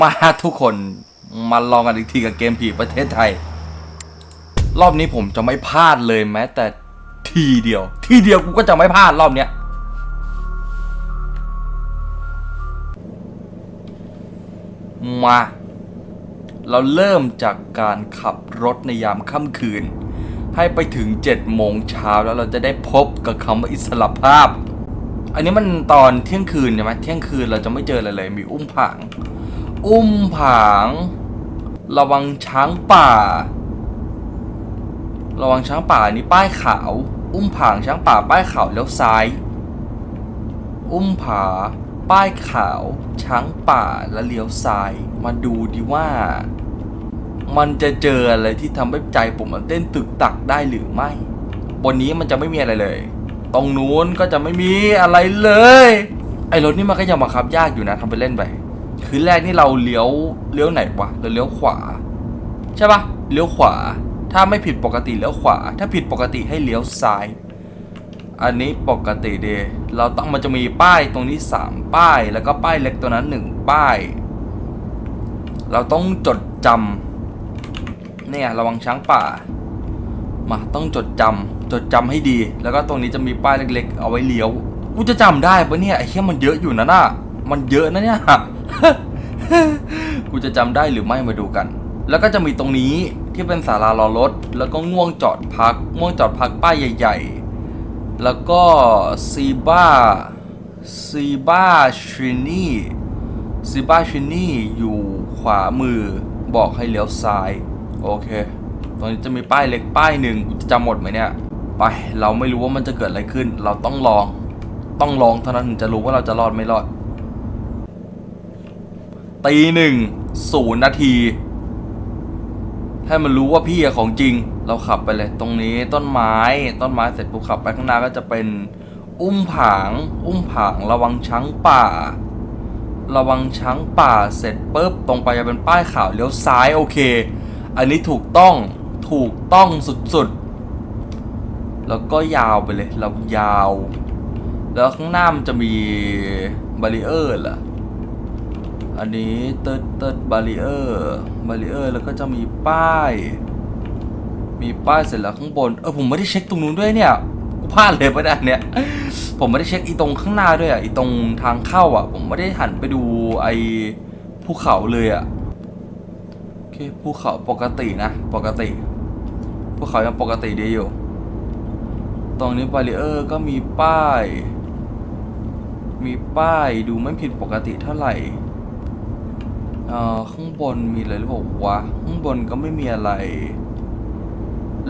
มาทุกคนมาลองกันอีกทีกับเกมผีประเทศไทย รอบนี้ผมจะไม่พลาดเลยแม้ แต่ทีเดียว ทีเดียวกูก็จะไม่พลาดรอบเนี้ยมา เราเริ่มจากการขับรถในยามค่ำคืน ให้ไปถึง7โมงเช้าแล้วเราจะได้พบกับคำว่าอิสระภาพ อันนี้มันตอนเที่ยงคืนใช่ไหมเที่ยงคืนเราจะไม่เจออะไรเลย มีอุ้มผาง อุ้มผาง ระวังช้างป่า ระวังช้างป่านี่ป้ายขาว อุ้มผางช้างป่าป้ายขาวแล้วซ้าย อุ้มผา ป้ายขาว ช้างป่าและเลี้ยวซ้าย มาดูดีว่า มันจะเจออะไรที่ทำให้ใจผมมันเต้นตึกตักได้หรือไม่ บนนี้มันจะไม่มีอะไรเลย ตรงนู้นก็จะไม่มีอะไรเลย ไอ้รถนี่มันก็ยังบังคับยากอยู่นะทำไปเล่นไป คือแรกนี่เราเลี้ยวเลี้ยวไหนวะเราเลี้ยวขวา ใช่ปะเลี้ยวขวา ถ้าไม่ผิดปกติเลี้ยวขวา ถ้าผิดปกติให้เลี้ยวซ้าย อันนี้ปกติเดเราต้องมันจะมีป้ายตรงนี้สามป้าย แล้วก็ป้ายเล็กตัวนั้นหนึ่งป้าย เราต้องจดจำเนี่ยระวังช้างป่ามาต้องจดจำจดจำให้ดี แล้วก็ตรงนี้จะมีป้ายเล็ก ๆ เอาไว้เลี้ยวกูจะจำได้ปะเนี่ยไอ้เหี้ยมันเยอะอยู่นะน่ะ มันเยอะนะเนี่ย กูจะจำได้หรือไม่มาดูกัน แล้วก็จะมีตรงนี้ที่เป็นศาลารอรถ แล้วก็ง่วงจอดพัก ง่วงจอดพักป้ายใหญ่ ๆ แล้วก็ซีบ้าซีบ้าชินี่ซีบ้าชินี่อยู่ขวามือบอกให้เลี้ยวซ้าย โอเค ตรงนี้จะมีป้ายเล็กป้ายหนึ่งกูจะจำหมดไหมเนี่ยไปเราไม่รู้ว่ามันจะเกิดอะไรขึ้น เราต้องลอง ต้องลองเท่านั้นถึงจะรู้ว่าเราจะรอดไม่รอด ตีหนึ่งศูนย์นาที ให้มันรู้ว่าพี่อะของจริง เราขับไปเลย ตรงนี้ต้นไม้ต้นไม้เสร็จปุ๊บขับไปข้างหน้าก็จะเป็น อุ้มผาง อุ้มผางระวังช้างป่า ระวังช้างป่าเสร็จปุ๊บตรงไปจะเป็นป้ายขาวเลี้ยวซ้ายโอเค อันนี้ถูกต้องถูกต้องสุดๆ แล้วก็ยาวไปเลยเรายาว แล้วข้างหน้ามันจะมีบาริเออร์เหรอ อันนี้เติร์ดเติร์ดบาริเออร์บาริเออร์แล้วก็จะมีป้าย มีป้ายเสร็จแล้วข้างบน เออผมไม่ได้เช็คตรงนู้นด้วยเนี่ยกูพลาดเลยประเด็นเนี้ยผมไม่ได้เช็คอีตรงข้างหน้าด้วยอะอีตรงทางเข้าอะ ผมไม่ได้หันไปดูไอ้ภูเขาเลยอะโอเคภูเขาปกตินะ ปกติภูเขายังปกติดีอยู่ ตรงนี้บาริเออร์ก็มีป้าย มีป้ายดูไม่ผิดปกติเท่าไหร่ เอ่อข้างบนมีอะไรหรือเปล่าวะข้างบนก็ไม่มีอะไร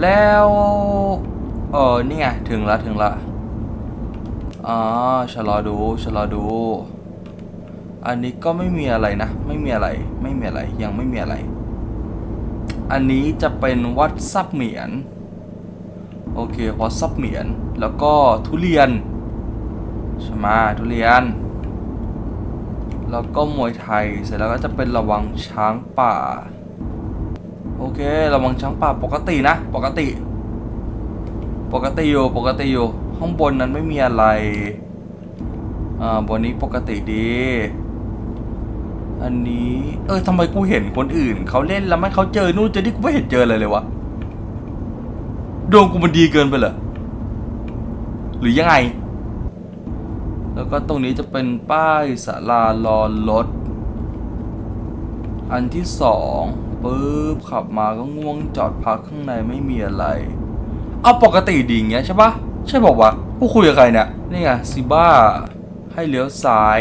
แล้วเออนี่ไงถึงละถึงละอ๋อชะลอดูชะลอดู อันนี้ก็ไม่มีอะไรนะ ไม่มีอะไร ไม่มีอะไรยังไม่มีอะไร อันนี้จะเป็นวัดซับเหมียน โอเคพอซับเหมียน แล้วก็ทุเรียนใช่ไหมทุเรียน แล้วก็มวยไทยเสร็จแล้วก็จะเป็นระวังช้างป่า โอเค ระวังช้างป่าปกตินะ ปกติ ปกติอยู่ปกติอยู่ข้างบนนั้นไม่มีอะไรอ่าบนนี้ปกติดี อันนี้เออทำไมกูเห็นคนอื่นเขาเล่นแล้วมันเขาเจอนู่นเจอที่กูไม่เห็นเจออะไรเลยวะดวงกูมันดีเกินไปเหรอหรือยังไง ก็ตรงนี้จะเป็นป้ายศาลารอรถ อันที่สองปึ๊บขับมาก็ง่วงจอดพักข้างในไม่มีอะไร เอาปกติดีอย่างเงี้ยใช่ปะใช่บอกว่าวะกูคุยกับใครเนี่ยนี่ไงซิบ้าให้เลี้ยวซ้าย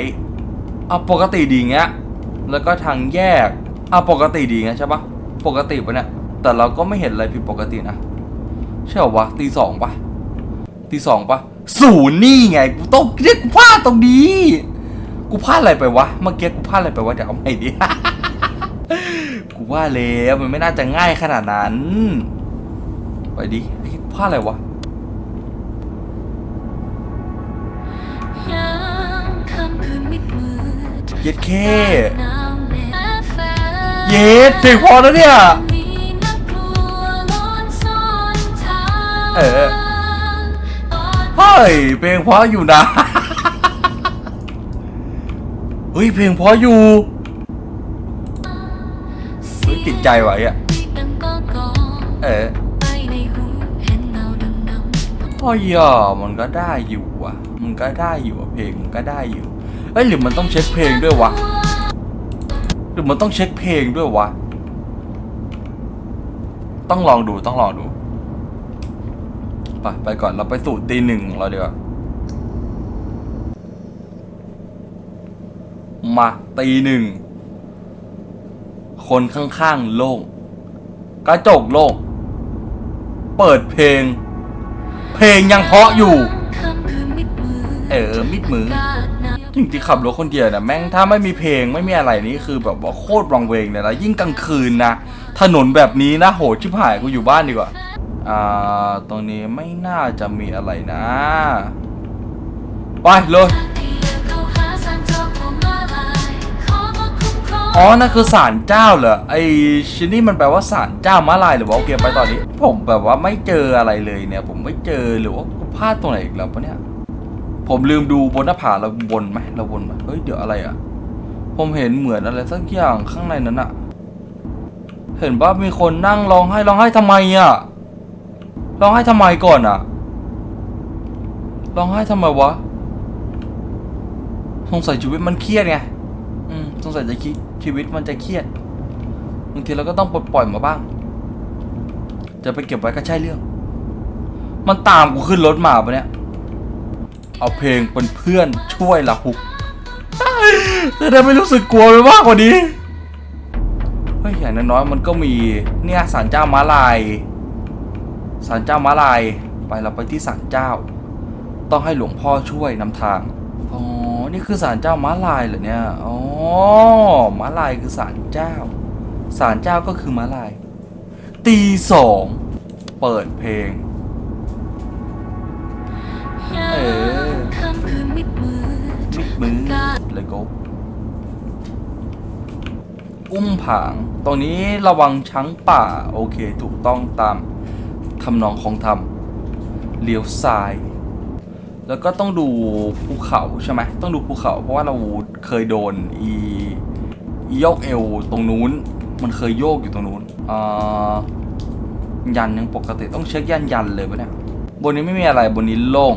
เอาปกติดีอย่างเงี้ยแล้วก็ทางแยกเอาปกติดีอย่างเงี้ยใช่ปะปกติปะเนี่ยแต่เราก็ไม่เห็นอะไรผิดปกตินะใช่เหรอวะตีสองปะตีสองปะ ศูนย์นี่ไงกูต้องเรียกกูพลาดตรงนี้ กูพลาดอะไรไปวะ เมื่อกี้กูพลาดอะไรไปวะเดี๋ยวเอาใหม่ดิกูว่าแล้วมันไม่น่าจะง่ายขนาดนั้น ไปดิไอ้พลาดอะไรวะเย็ดเคหนาวเย็ดเพลงพอแล้วเนี่ย เออ ย เพลงเพราะอยู่นะเฮ้ย เพลงเพราะอยู่ผิดใจไว้อะเออไปในหูเห็นเงาดำพอยอมันก็ได้อยู่อะ มันก็ได้อยู่เพลงมันก็ได้อยู่เอ้ยหรือมันต้องเช็คเพลงด้วยวะ หรือมันต้องเช็คเพลงด้วยวะ ต้องลองดูต้องลองดู ไปไปก่อนเราไปสู่ตีหนึ่งของเราดีกว่ามาตีหนึ่ง คนข้างๆโล่งกระจกโล่งเปิดเพลง เพลงยังเพราะอยู่คำคือมิดมือเออ มิดมือกาดน้จริงที่ขับรถคนเดียวนะแม่งถ้าไม่มีเพลงไม่มีอะไรนี่คือแบบว่าโคตรวังเวงเลยนะยิ่งกลางคืนนะถนนแบบนี้นะโหชิบหายกูอยู่บ้านดีกว่า อ่าตรงนี้ไม่น่าจะมีอะไรนะ ไปเลยอ๋อนั่นคือศาลเจ้าเหรอ ไอชิ้นนี้มันแปลว่าศาลเจ้ามาลายหรือว่าโอเคไปตอนนี้ ผมแบบว่าไม่เจออะไรเลยเนี่ย ผมไม่เจอหรือว่าพลาดตรงไหนอีกแล้วปะเนี่ย ผมลืมดูบนหน้าผาเราบนไหมเราบนไหมเฮ้ยเดี๋ยวอะไรอะผมเห็นเหมือนอะไรสักอย่างข้างในนั้นอะเห็นว่ามีคนนั่งร้องไห้ร้องไห้ทำไมอะ ร้องไห้ทำไมก่อนอะร้องไห้ทำไมวะสงสัยชีวิตมันเครียดไงอืมสงสัยจะคิดชีวิตมันจะเครียดบางทีเราก็ต้องปลดปล่อยมาบ้าง จะไปเก็บไว้ก็ใช่เรื่อง มันตามกูขึ้นรถมาปะเนี่ย เอาเพลงเป็นเพื่อนช่วยละหุกจะได้ไม่รู้สึกกลัวไปมากกว่านี้ เฮ้ยอย่างน้อยๆมันก็มีเนี่ยศาลเจ้าม้าลาย ศาลเจ้ามาลายไปเราไปที่ศาลเจ้า ต้องให้หลวงพ่อช่วยนำทางอ๋อนี่คือศาลเจ้ามาลายเหรอเนี่ยอ๋อมาลายคือศาลเจ้าศาลเจ้าก็คือมาลาย ตีสองเปิดเพลงเออคำคือมิดมือมิดมือเลยก็อุ้มผาง ตรงนี้ระวังช้างป่า โอเค ถูกต้องตามำนองของธรรมเลี้ยวซ้าย แล้วก็ต้องดูภูเขาใช่ไหมต้องดูภูเขา เพราะว่าเราเคยโดนอีโยกเอวตรงนู้น มันเคยโยกอยู่ตรงนู้นยันยังปกติต้องเช็คยันยันเลยปะเนี่ยบนนี้ไม่มีอะไรบนนี้โล่ง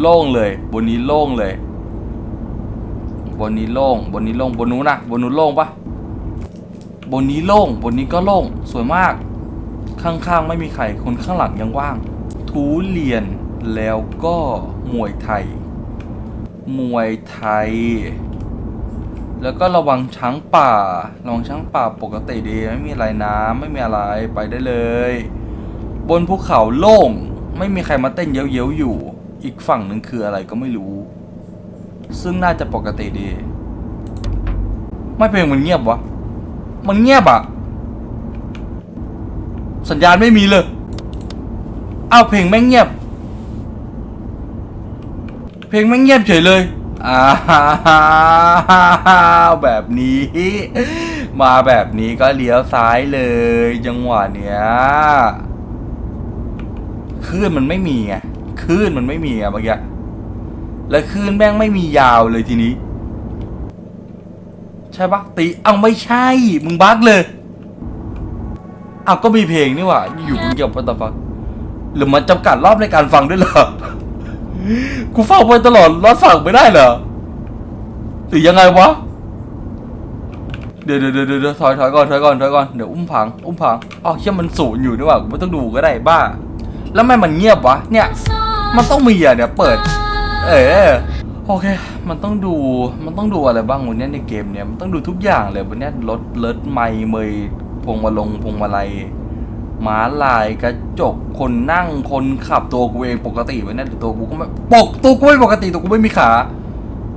โล่งเลย บนนี้โล่งเลย บนนี้โล่งบนนี้โล่งบนนู้นนะบนนู้นโล่งปะบนนี้โล่งบนนี้ก็โล่งสวยมาก ข้างๆ ไม่มีใคร คนข้างหลังยังว่าง ทุเรียนแล้วก็มวยไทย มวยไทย แล้วก็ระวังช้างป่า ระวังช้างป่าปกติดี ไม่มีอะไรนะไม่มีอะไรไปได้เลย บนภูเขาโล่ง ไม่มีใครมาเต้นเย้ยวๆอยู่ อีกฝั่งหนึ่งคืออะไรก็ไม่รู้ ซึ่งน่าจะปกติดี ไม่เพลงมันเงียบวะ มันเงียบอะ สัญญาณไม่มีเลยอ้าวเพลงแม่งเงียบ เพลงแม่งเงียบเฉยเลยอ้าวแบบนี้ มาแบบนี้ก็เลี้ยวซ้ายเลยจังหวะเนี้ยคลื่นมันไม่มีไงคลื่นมันไม่มีไงเมื่อกี้และคลื่นแม่งไม่มียาวเลยทีนี้ ใช่ปะตีเอาไม่ใช่ มึงบั๊กเลย อาก็มีเพลงนี่หว่า อยู่คุณเกี่ยวกับตฟังหรือมันจำกัดรอบในการฟังด้วยเหรอ กูฟังไปตลอดรอดฟังไม่ได้เหรอหรือยังไงวะ เดี๋ยวเดี๋ยวเดี๋ยวเดี๋ยวถอยถอยก่อนถอยก่อนถอยก่อนเดี๋ยวอุ้มผังอุ้มผังอ๋อเชี่ยมันศูนย์อยู่นี่หว่ากูไม่ต้องดูก็ได้บ้า แล้วไมมันเงียบวะเนี่ย มันต้องมีอะเดี๋ยเปิด เออโอเค มันต้องดู มันต้องดูอะไรบ้างวันนี้ในเกมเนี่ย มันต้องดูทุกอย่างเลยวันนี้รถเลิศไมค์เมย พวงมาลงพวงมาลัยม้าลายกระจกคนนั่งคนขับตัวกูเองปกติไวันเนี้ยตัวกูก็ไม่ปกตัวกูไม่ปกติตัวกูไม่มีขา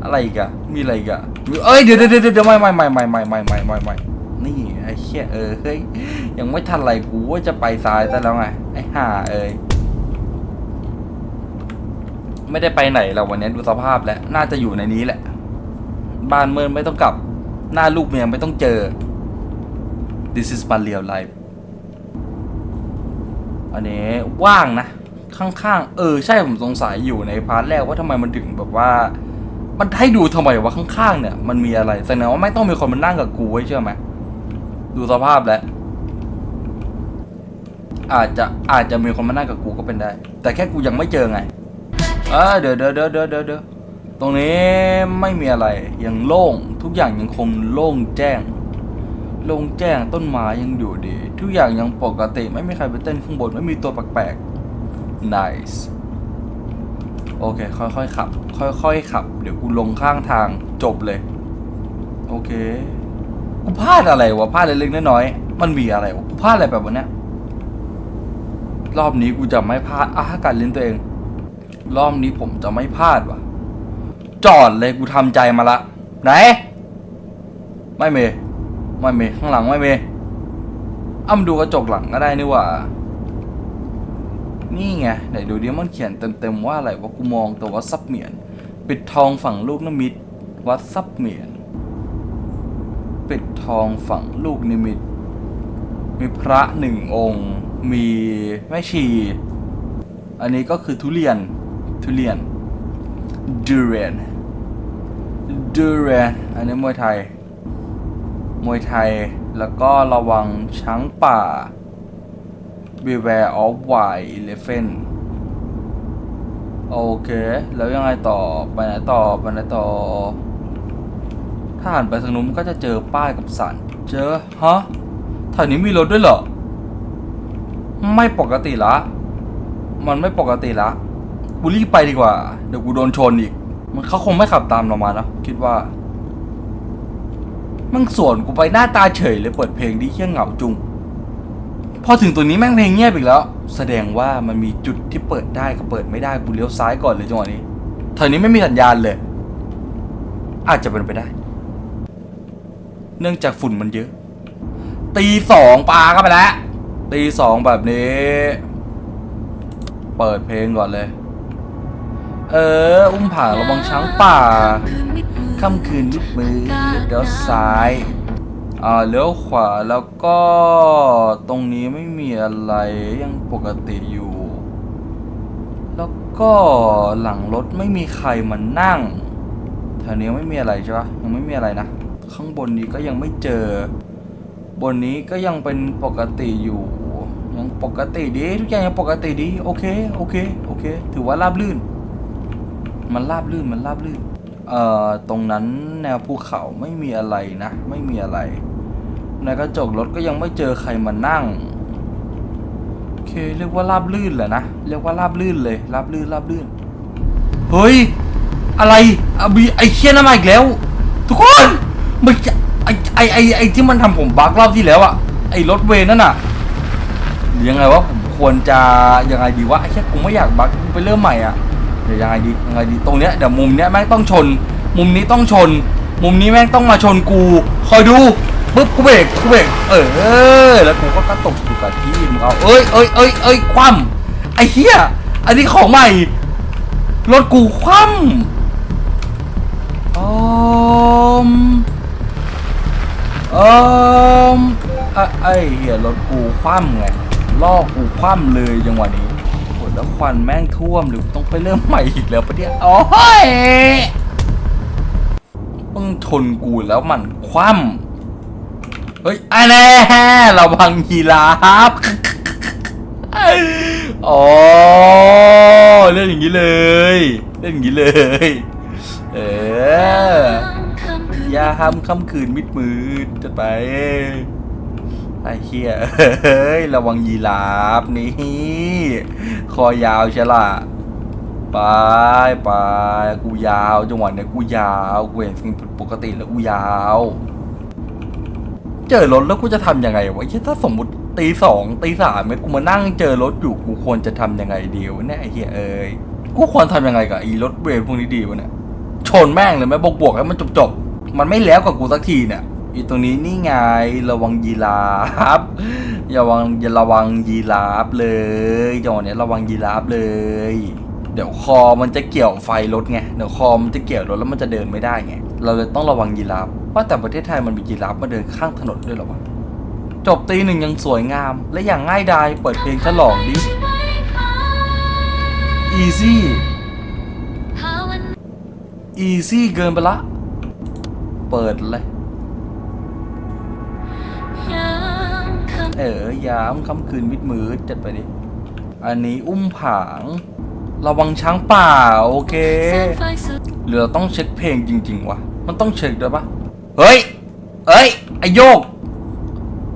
อะไรกะมีอะไรกะเอ้ยเดี๋ยวเดี๋ยวเดี๋ยวเดี๋ยวไม่ไม่ไม่ไม่ไม่ไม่ไม่ไม่ไม่นี่ไอ้เชี่ยเออเฮ้ยยังไม่ทันไรกูว่าจะไปซ้ายซะแล้วไงไอ้ห่าเอ้ยไม่ได้ไปไหนแล้ววันนี้ดูสภาพแล้วน่าจะอยู่ในนี้แหละ บ้านเมืองไม่ต้องกลับ หน้าลูกเมียไม่ต้องเจอ this is my real life อันนี้ว่างนะ ข้างๆ เออ ใช่ผมสงสัยอยู่ในพาร์ทแรกว่าทำไมมันถึงแบบว่า มันให้ดูทำไมว่าข้างๆ เนี่ย มันมีอะไรแสดงว่าไม่ต้องมีคนมานั่งกับกูไว้เชื่อไหมดูสภาพแล้วอาจจะอาจจะมีคนมานั่งกับกูก็เป็นได้ แต่แค่กูยังไม่เจอไงเออเดี๋ยวเดี๋ยวเดี๋ยวเดี๋ยวเดี๋ยวตรงนี้ไม่มีอะไรยังโล่งทุกอย่างยังคงโล่งแจ้ง ลงแจ้งต้นไม้ยังอยู่ดี ทุกอย่างยังปกติไม่มีใครไปเต้นข้างบน ไม่มีตัวแปลกๆ nice โอเค ค่อยๆขับ ค่อยๆขับ เดี๋ยวกูลงข้างทางจบเลย โอเค กูพลาดอะไรวะพลาดเล็กๆน้อยๆมันมีอะไรวะกูพลาดอะไรแบบวันนี้รอบนี้กูจะไม่พลาดอะกัดลิ้นตัวเอง รอบนี้ผมจะไม่พลาดว่ะ จอดเลยกูทำใจมาละ ไหน ไม่เมย ไม่เมข้างหลังไม่เมอ้ำดูกระจกหลังก็ได้นี่ว่า นี่ไงไหนดูดิมันเขียนเต็มๆว่าอะไรว่ากูมองแต่ว่าซับเหมียน ปิดทองฝั่งลูกนิมิตวัดซับเหมียน ปิดทองฝั่งลูกนิมิต มีพระหนึ่งองค์ มีแม่ชี อันนี้ก็คือทุเรียน ทุเรียน durian durian อันนี้มวยไทย มวยไทย แล้วก็ระวังช้างป่า beware of wild elephant โอเค แล้วยังไงต่อ ไปไหนต่อ ไปไหนต่อ ถ้าหันไปทางนู้นก็จะเจอป้ายกับสัน เจอ ฮะแถวนี้มีรถด้วยเหรอ ไม่ปกติละ มันไม่ปกติละ กูรีบไปดีกว่า เดี๋ยวกูโดนชนอีก มันเขาคงไม่ขับตามเรามานะ คิดว่า มันสวนกูไปหน้าตาเฉยเลยเปิดเพลงดิเฮี้ยเหงาจุง พอถึงตัวนี้แม่งเพลงเงียบอีกแล้ว แสดงว่ามันมีจุดที่เปิดได้กับเปิดไม่ได้กูเลี้ยวซ้ายก่อนเลยจังหวะนี้แถวนี้ไม่มีสัญญาณเลย อาจจะเป็นไปได้ เนื่องจากฝุ่นมันเยอะ ตีสองปลาเข้าไปแล้วตีสองแบบนี้ เปิดเพลงก่อนเลย เออ อุ้มผางระวังช้างป่า ค่ำคืนนิดมือเดี๋ยวซ้ายอ่าเลี้ยวขวาแล้วก็ตรงนี้ไม่มีอะไรยังปกติอยู่ แล้วก็หลังรถไม่มีใครมานั่งแถวนี้ไม่มีอะไรใช่ปะยังไม่มีอะไรนะ ข้างบนนี้ก็ยังไม่เจอ บนนี้ก็ยังเป็นปกติอยู่ยังปกติดีทุกอย่างยังปกติดีโอเคโอเคโอเค ถือว่าราบลื่น มันราบลื่นมันราบลื่น เอ่อตรงนั้นแนวภูเขาไม่มีอะไรนะ ไม่มีอะไร ในกระจกรถก็ยังไม่เจอใครมานั่งโอเคเรียกว่าราบลื่นแหละนะเรียกว่าราบลื่นเลยราบลื่นราบลื่นเฮ้ยอะไรอะบีไอเคียนนนมาอีกแล้ว ทุกคนมันไอไอไอไอที่มันทำผมบักรอบที่แล้วอะไอรถเวนั่นอะยังไงวะผมควรจะยังไงดีวะไอแค่กูไม่อยากบักกูไปเริ่มใหม่อะ ดี๋ยวยังไงดียังไงดีตรงเนี้ยเดี๋ยวมุมเนี้ยแม่งต้องชน มุมนี้ต้องชน มุมนี้แม่งต้องมาชนกูคอยดูปึ๊บกูเบรกกูเบรกเออแล้วกูก็กระตกอยู่กับที่มึงเอาเอ้ยเอ้ยเอ้ยเอ้ยคว่ำไอ้เหี้ยอันนี้ของใหม่รถกูคว่ำอมอมอะไอ้เหี้ยรถกูคว่ำไงลอกกูคว่ำเลยจังหวะนี้ แล้วควันแม่งท่วมหรือต้องไปเริ่มใหม่อีกแล้วปะเนี่ยโอ้ยต้องชนกูแล้วมันคว่ำเฮ้ยอันแน่ระวังยีราฟอ๋อเล่นอย่างนี้เลย เล่นอย่างนี้เลย เออยาห้ามค่ำคืนมิดมืดจะไปไอ้เฮียเฮ้ย ระวังยีราฟนี่ค อยาวใช่ละไปไปกูยาวจังหวะเนี้ยกูยาวกูเห็นสิ่งผิดปกติแล้วกูยาว เจอรถแล้วกูจะทำยังไงวะเฮียถ้าสมมติตีสองตีสามเนี่ยกูมานั่งเจอรถอยู่กูควรจะทำยังไงดีวะเนี่ยไอ้เหี้ยเอ้ยกูควรทำยังไงกับไอ้รถเวรพวกนี้ดีวะเนี่ยชนแม่งเลยไหมบวกบวกให้มันจบจบมันไม่แล้วกับกูสักทีเนี่ยอีตรงนี้นี่ไงระวังยีราฟ อย่าวังอย่าระวังยีราฟเลยจังหวะเนี้ยระวังยีราฟเลย เดี๋ยวคอมันจะเกี่ยวไฟรถไงเดี๋ยวคอมันจะเกี่ยวรถแล้วมันจะเดินไม่ได้ไงเราเลยต้องระวังยีราฟว่าแต่ประเทศไทยมันมียีราฟมาเดินข้างถนนด้วยหรอวะจบตีหนึ่งยังสวยงาม และอย่างง่ายดายเปิดเพลงฉลองดิ easy easy เกินไปละ เปิดเลย เออยามค่ำคืนมิดมืดจัดไปดิ อันนี้อุ้มผาง ระวังช้างป่าโอเคแสงไฟสุดหรือเราต้องเช็คเพลงจริง ๆวะมันต้องเช็คด้วยปะเฮ้ยเฮ้ยไอโยก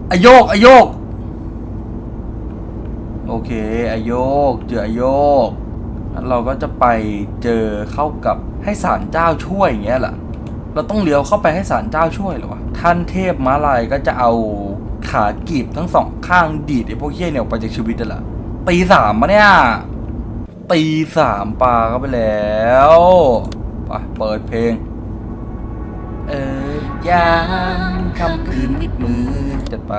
ไอโยกไอโยก โอเคไอโยก เจอไอโยกแล้วเราก็จะไปเจอเข้ากับให้ศาลเจ้าช่วยอย่างเงี้ยแหละเราต้องเลี้ยวเข้าไปให้ศาลเจ้าช่วยหรอวะท่านเทพม้าลายก็จะเอา ขากีบทั้งสองข้างดีดไอ้พวกเหี้ยเนี่ยออกไปจากชีวิตนั่นแหละตีสามมะเนี่ยตีสามปลาเข้าไปแล้วไปเปิดเพลง เออยามคำคืนมิดมือจัดไป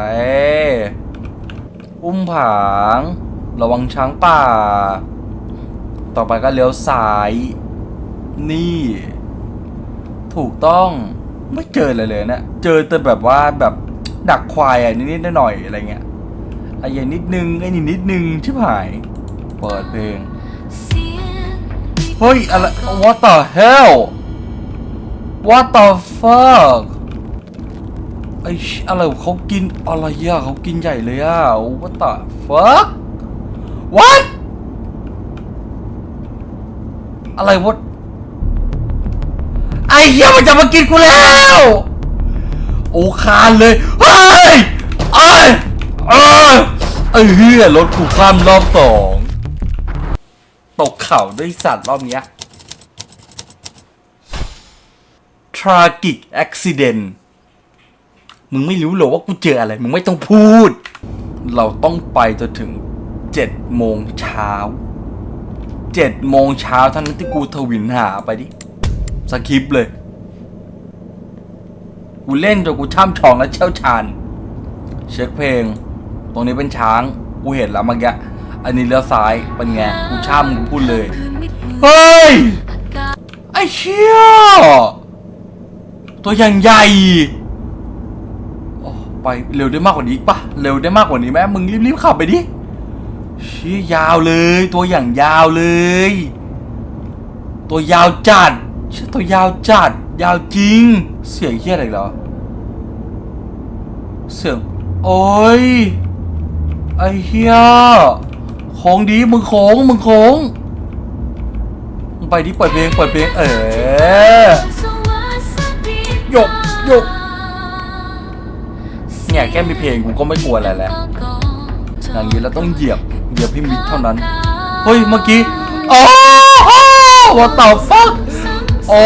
อุ้มผาง ระวังช้างป่า ต่อไปก็เลี้ยวซ้าย นี่ ถูกต้องไม่เจอเลยเลยเนะเจอแต่แบบว่าแบบ ดักควายอะนิดๆหน่อยๆอะไรเงี้ยไอ้ย่างนิดนึงไอ้นี่นิดนึงชิบหาย เปิดเพลง เฮ้ยอะไร what the hell what the fuck ไอ้อะไรเขากินอะไรอะเขากินใหญ่เลยอะ what the fuck what อะไรวะไอ้เหี้ยมันจะมากินกูแล้ว โอคานเลย เฮ้ยเอ้ยเอ้ไอ้เหี้ยรถกูข้ามรอบสองตกเข่าด้วยสัตว์รอบเนี้ย tragic accident มึงไม่รู้หรอว่ากูเจออะไร มึงไม่ต้องพูด เราต้องไปจนถึงเจ็ดโมงเช้าเจ็ดโมงเช้าท่านั้นที่กูทวินหาไปดิสคริปต์เลย กูเล่นจนกูช่ำชองและเชี่ยวชาญ เช็คเพลง ตรงนี้เป็นช้าง กูเห็นแล้วเมื่อกี้อันนี้เลี้ยวซ้ายเป็นไง กูช่ำกูพูดเลย เฮ้ย ไอ้เชี่ยตัวอย่างใหญ่โอ้ไปเร็วได้มากกว่านี้อีกปะเร็วได้มากกว่านี้ไหมมึงรีบๆขับไปดิเชี่ยยาวเลย ตัวอย่างยาวเลย ตัวยาวจัดเชี่ยตัวยาวจัด ยาวจริง เสียงเฮี้ยอะไรเหรอ เสียง โอ้ย ไอ้เฮี้ยโค้งดีมึงโค้งมึงโค้งไปดิเปิดเพลงเปิดเพลงเออหยกหยกเนี่ยแค่มีเพลงกูก็ไม่กลัวอะไรแล้วอย่างนี้เราต้องเหยียบเหยียบพี่มิกเท่านั้น เฮ้ย เมื่อกี้ โอ้โห what the fuck โอ้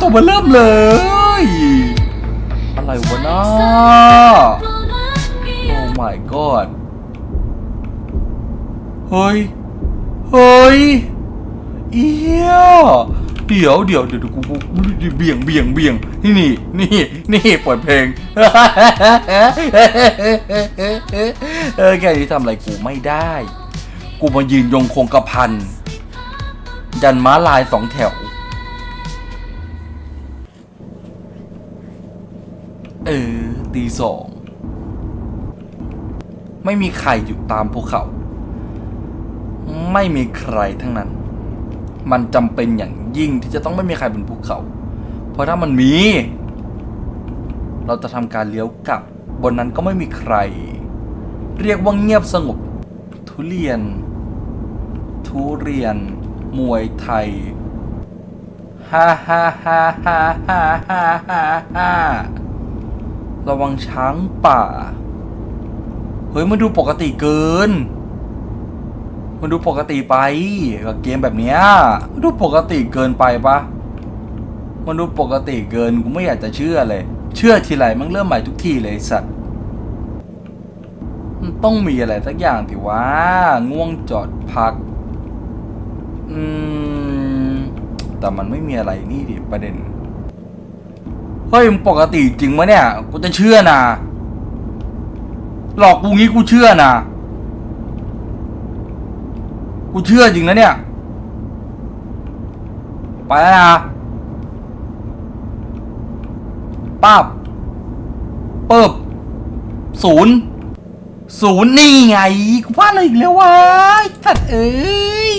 ตัวมันเริ่มเลย อะไรวะนะโอ้ my god เฮ้ย เฮ้ย เอียเดี๋ยวเดี๋ยวเดี๋ยวกูกูเบี่ยงเบี่ยงเบี่ยงนี่นี่นี่นี่เปิดเพลงเออแค่นี้ทำอะไรกูไม่ได้ กูมายืนยงคงกระพันยันม้าลายสองแถว เออตีสอง ไม่มีใครอยู่ตามภูเขา ไม่มีใครทั้งนั้น มันจำเป็นอย่างยิ่งที่จะต้องไม่มีใครบนภูเขา เพราะถ้ามันมี เราจะทำการเลี้ยวกลับ บนนั้นก็ไม่มีใคร เรียกว่างเงียบสงบ ทุเรียน ทุเรียน มวยไทยฮ่าฮ่าฮ่าฮ่าฮ่าฮ่าฮ่า ระวังช้างป่า เฮ้ย มันดูปกติเกิน มันดูปกติไปกับเกมแบบเนี้ยมันดูปกติเกินไปปะมันดูปกติเกินกูไม่อยากจะเชื่อเลย เชื่อทีไรมันเริ่มใหม่ทุกทีเลยสัตว์มันต้องมีอะไรสักอย่างที่ว่าง่วงจอดพัก อืม แต่มันไม่มีอะไรนี่ดิประเด็น เฮ้ยมันปกติจริงมะเนี่ย กูจะเชื่อนะหลอกกูงี้กูเชื่อนะกูเชื่อจริงนะเนี่ย ไปแล้วนะป้าบเปิบศูนย์ศูนย์นี่ไง กูพลาดอะไรอีกแล้ววะสัตว์เอ้ย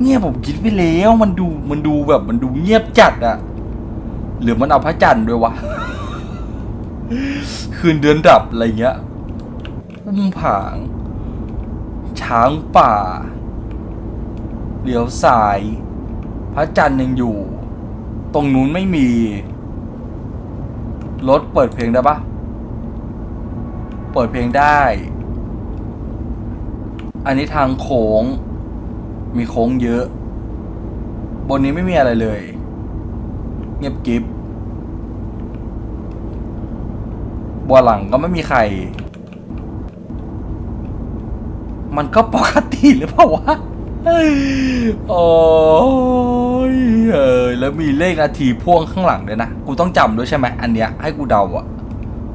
เนี่ยผมคิดไปแล้วมันดูมันดูแบบมันดูเงียบจัดอะหรือมันเอาพระจันทร์ด้วยวะ คืนเดือนดับอะไรเงี้ยอุ้มผาง ช้างป่าเลี้ยวซ้าย พระจันทร์ยังอยู่ ตรงนู้นไม่มี รถเปิดเพลงได้ปะเปิดเพลงได้ อันนี้ทางโค้ง มีโค้งเยอะ บนนี้ไม่มีอะไรเลย เงียบกริบบัวหลังก็ไม่มีใคร มันก็ปกติหรือเปล่าวะโอ้ยเออแล้วมีเลขนาทีพ่วงข้างหลังด้วยนะ กูต้องจำด้วยใช่ไหมอันเนี้ยให้กูเดาอะ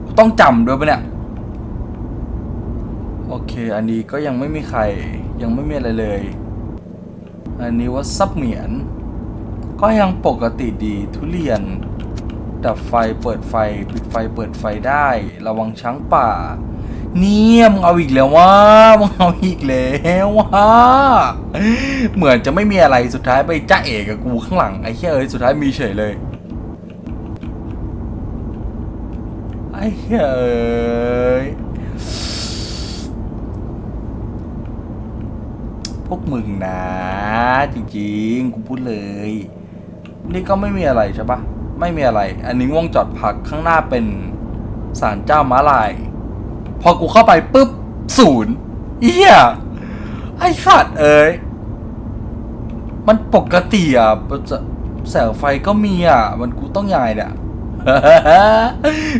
กูต้องจำด้วยปะเนี่ย โอเค อันนี้ก็ยังไม่มีใคร ยังไม่มีอะไรเลย อันนี้ว่าซับเหมียน ก็ยังปกติดีทุเรียน ดับไฟเปิดไฟปิดไฟเปิดไฟได้ ระวังช้างป่า เนี่ยมึงเอาอีกแล้ววะมึงเอาอีกแล้ววะเหมือนจะไม่มีอะไรสุดท้ายไปจ้าเอกกับกูข้างหลังไอ้เหี้ยเอ้ยสุดท้ายมีเฉยเลยไอ้เหี้ยเอ้ยพ วกมึงนะ จริงๆกูพูดเลย นี่ก็ไม่มีอะไรใช่ปะไม่มีอะไร อันนี้ง่วงจอดพักข้างหน้าเป็นศาลเจ้าม้าลาย พอกูเข้าไปปุ๊บศูนย์เอี้ยไอสัตว์เอ้ยมันปกติอะมันจะแสงไฟก็มีอะ มันกูต้องยังไงเนี่ย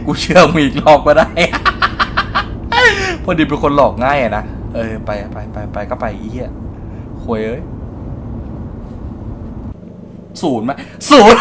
กูเชื่อมึงอีกรอบก็ได้ พอดีเป็นคนหลอกง่ายอะนะ เออ ไปไปไปไปก็ไปเหี้ย ควยเอ้ยศูนย์ไหมศูนย์